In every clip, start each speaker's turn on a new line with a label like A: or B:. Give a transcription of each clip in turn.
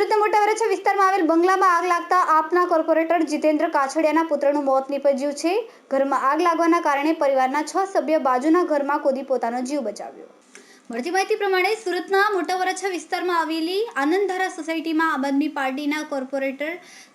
A: સુરતના મોટા વરછા વિસ્તારમાં આવેલ બંગલામાં આગ લાગતા આપના કોર્પોરેટર જીતેન્દ્ર કાછડિયાના પુત્રનું મોત નીપજ્યું છે. ઘરમાં આગ લાગવાના કારણે પરિવારના છ સભ્ય બાજુના ઘરમાં કૂદી પોતાનો જીવ બચાવ્યો. મળતી માહિતી પ્રમાણે સુરતના મોટા વરાછા વિસ્તારમાં આવેલી આનંદધારા સોસાયટીમાં આમ આદમી પાર્ટીના કોર્પોરેટર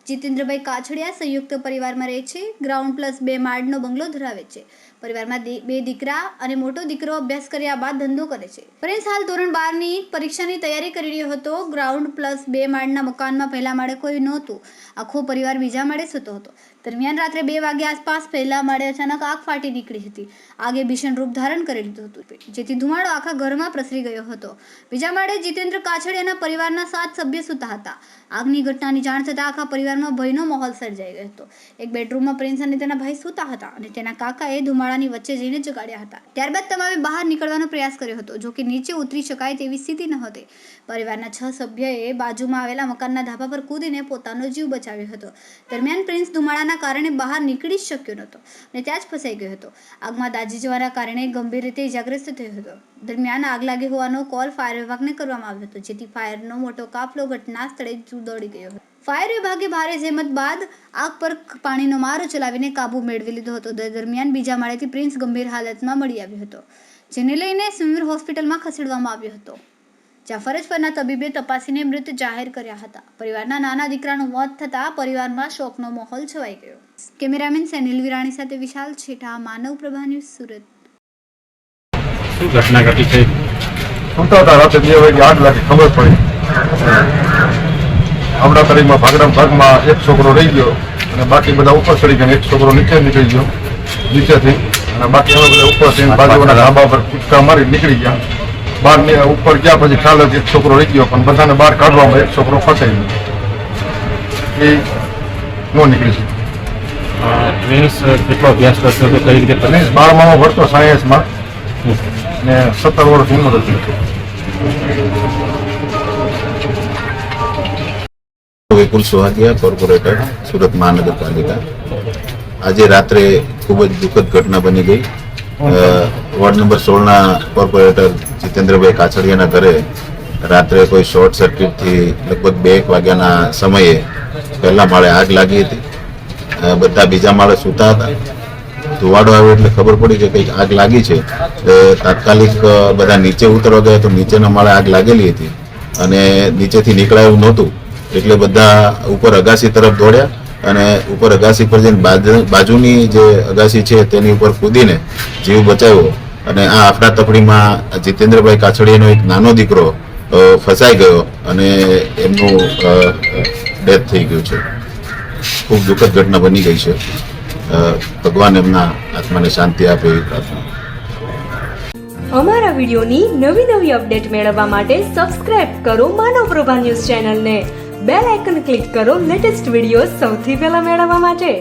A: જીતેન્દ્રભાઈ કાછડિયા સંયુક્ત પરિવારમાં રહે છે. ગ્રાઉન્ડ પ્લસ બે માળનો બંગલો ધરાવે છે. પરિવારમાં બે દીકરા અને મોટો દીકરો અભ્યાસ કર્યા બાદ ધંધો કરે છે. પ્રિન્સ હાલ ધોરણ બારની પરીક્ષાની તૈયારી કરી રહ્યો હતો. ગ્રાઉન્ડ પ્લસ બે માળના મકાનમાં પહેલા માળે કોઈ નહોતું. આખો પરિવાર બીજા માળે સૂતો હતો. દરમિયાન રાત્રે બે વાગ્યા આસપાસ પહેલા માળે અચાનક આગ ફાટી નીકળી હતી. આગે ભીષણ રૂપ ધારણ કરી લીધું હતું. જેથી ધુમાડો આખા ઘરમાં પ્રસરી ગયો હતો. બીજા માળે જીતેન્દ્ર કાછડિયાના પરિવારના સાત સભ્ય સૂતા હતા. આગની ઘટનાની જાણ થતાં આખા પરિવારમાં ભયનો માહોલ સર્જાઈ ગયો હતો. એક બેડરૂમમાં પ્રિન્સ અને તેના ભાઈ સૂતા હતા અને તેના કાકાએ ધુમાડાની વચ્ચે જઈને જગાડ્યા હતા. ત્યારબાદ તમામે બહાર નીકળવાનો પ્રયાસ કર્યો હતો, જો નીચે ઉતરી શકાય તેવી સ્થિતિ નહોતી. પરિવારના છ સભ્યએ બાજુમાં આવેલા મકાનના ધાબા પર કૂદીને પોતાનો જીવ બચાવ્યો હતો. દરમિયાન પ્રિન્સ ધુમાડાના કારણે બહાર નીકળી જ શક્યો નહોતો અને ત્યાં જ ફસાઈ ગયો હતો. આગમાં દાજી જવાના કારણે ગંભીર રીતે ઇજાગ્રસ્ત થયો હતો. દરમિયાન આગ લાગી હોવાનો કોલ ફાયર વિભાગને કરવામાં આવ્યો હતો, જેથી ફાયરનો મોટો કાફલો ઘટના સ્થળે દોડી ગયો હતો. ફાયર વિભાગે ભારે જહેમત બાદ આગ પર પાણીનો મારો ચલાવીને કાબુ મેળવી લીધો હતો. દરમિયાન બીજા માળેથી પ્રિન્સ ગંભીર હાલતમાં મળી આવ્યો હતો, જેને લઈને સુમીર હોસ્પિટલમાં ખસેડવામાં આવ્યો હતો. જ્યાં ફરજ પરના તબીબે તપાસીને મૃત જાહેર કર્યા હતા. પરિવારના નાના દીકરાનું મોત થતાં પરિવારમાં શોકનો માહોલ છવાઈ ગયો. કેમેરામેન સેનિલ વિરાણી સાથે વિશાલ છેઠા, માનવ પ્રભા ન્યૂઝ સુરત.
B: શું ઘટના ઘટી છે?
C: સુતા હતા રાતે બે વાગે આગ લાગી ખબર પડી. હમણાં તારીખમાં ભાગડા ભાગમાં એક છોકરો રહી ગયો અને બાકી બધા ઉપર ચડી ગયા એક છોકરો નીચે નીકળી ગયો નીચેથી. અને બાકી અમે બધા ઉપર થઈને બાજુના ધાબા પર કૂદકા મારી નીકળી ગયા. બહાર ને ઉપર ગયા પછી ખ્યાલ હતો એક છોકરો રહી ગયો પણ બધાને બહાર કાઢવામાં એક છોકરો ફસાઈ ગયો. એ નો નીકળી શકે
B: કેટલો અભ્યાસ કરશો હતો કઈ રીતે
C: બારમામાં ભણતો સાયન્સમાં. ને સત્તર વર્ષની ઉંમર હતી
D: વિપુલ સોહાગિયા કોર્પોરેટર સુરત મહાનગરપાલિકા આજે રાત્રે ખૂબ જ દુઃખદ ઘટના બની ગઈ વોર્ડ નંબર સોળના કોર્પોરેટર જીતેન્દ્રભાઈ કાછડિયાના ઘરે રાત્રે કોઈ શોર્ટ સર્કિટથી લગભગ બે એક વાગ્યાના સમયે પહેલા માળે આગ લાગી હતી બધા બીજા માળે સૂતા હતા ધુવાડો આવ્યો એટલે ખબર પડી કે કંઈક આગ લાગી છે. તાત્કાલિક બધા નીચે ઉતરવા ગયા તો નીચેના માળે આગ લાગેલી હતી. અને નીચેથી નીકળાયું નહોતું. એટલે બધા ઉપર અગાસી તરફ દોડ્યા અને ઉપર અગાસી પર જઈને બાજુ- બાજુની જે અગાસી છે તેની ઉપર કૂદીને જીવ બચાવ્યો. અને આ આફડા તફડીમાં જીતેન્દ્રભાઈ કાછડિયાનો એક નાનો દીકરો ફસાઈ ગયો અને એમનું ડેથ થઈ ગયું છે. ખૂબ દુઃખદ ઘટના બની ગઈ છે. ભગવાન એમના આત્માને શાંતિ આપે એવી પ્રાર્થના.
E: અમારા વિડીયોની નવી નવી અપડેટ મેળવવા માટે સબસ્ક્રાઇબ કરો માનવ પ્રભા ન્યૂઝ ચેનલને. બેલ આઇકન ક્લિક કરો લેટેસ્ટ વીડિયો સૌથી પહેલા મેળવવા માટે.